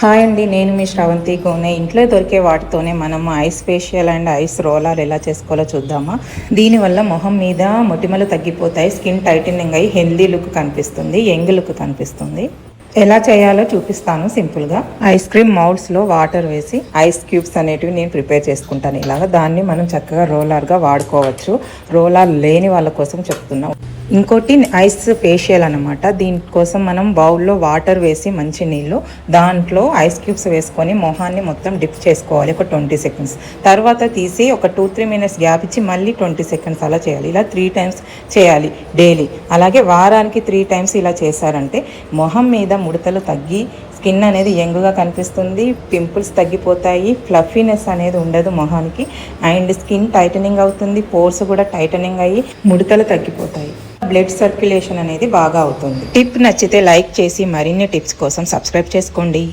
Hi అండి నేను మీ శ్రవంతి గోనె ఇంట్లో దొరికే వాటితోనే మనం ice facial and ice roller ఎలా చేసుకోవాలో చూద్దామా? దీనివల్ల మొహం మీద మొటిమలు తగ్గిపోతాయి స్కిన్ టైటనింగ్ అయ్యి హెల్దీ లుక్ కనిపిస్తుంది యంగ్ లుక్ కనిపిస్తుంది. ఎలా చేయాలో చూపిస్తాను సింపుల్గా. ఐస్ క్రీమ్ మౌల్డ్స్లో వాటర్ వేసి ఐస్ క్యూబ్స్ అనేటివి నేను ప్రిపేర్ చేసుకుంటాను ఇలాగ. దాన్ని మనం చక్కగా రోలర్గా వాడుకోవచ్చు. రోలర్ లేని వాళ్ళ కోసం చెప్తున్నాం. ఇంకోటి ఐస్ ఫేషియల్ అనమాట దీనికోసం మనం బౌల్లో వాటర్ వేసి మంచి నీళ్ళు దాంట్లో ఐస్ క్యూబ్స్ వేసుకొని మొహాన్ని మొత్తం డిప్ చేసుకోవాలి ఒక ట్వంటీ సెకండ్స్. తర్వాత తీసి ఒక టూ త్రీ మినిట్స్ గ్యాప్ ఇచ్చి మళ్ళీ ట్వంటీ సెకండ్స్ అలా చేయాలి. ఇలా త్రీ టైమ్స్ చేయాలి డైలీ. అలాగే వారానికి త్రీ టైమ్స్ ఇలా చేశారంటే మొహం మీద ముడతలు తగ్గి స్కిన్ అనేది యంగ్గా కనిపిస్తుంది పింపుల్స్ తగ్గిపోతాయి ఫ్లఫీనెస్ అనేది ఉండదు మొహానికి. అండ్ స్కిన్ టైటనింగ్ అవుతుంది పోర్స్ కూడా టైటనింగ్ అయ్యి ముడతలు తగ్గిపోతాయి. బ్లడ్ సర్క్యులేషన్ అనేది బాగా అవుతుంది. టిప్ నచ్చితే లైక్ చేసి మరిన్ని టిప్స్ కోసం సబ్స్క్రైబ్ చేసుకోండి.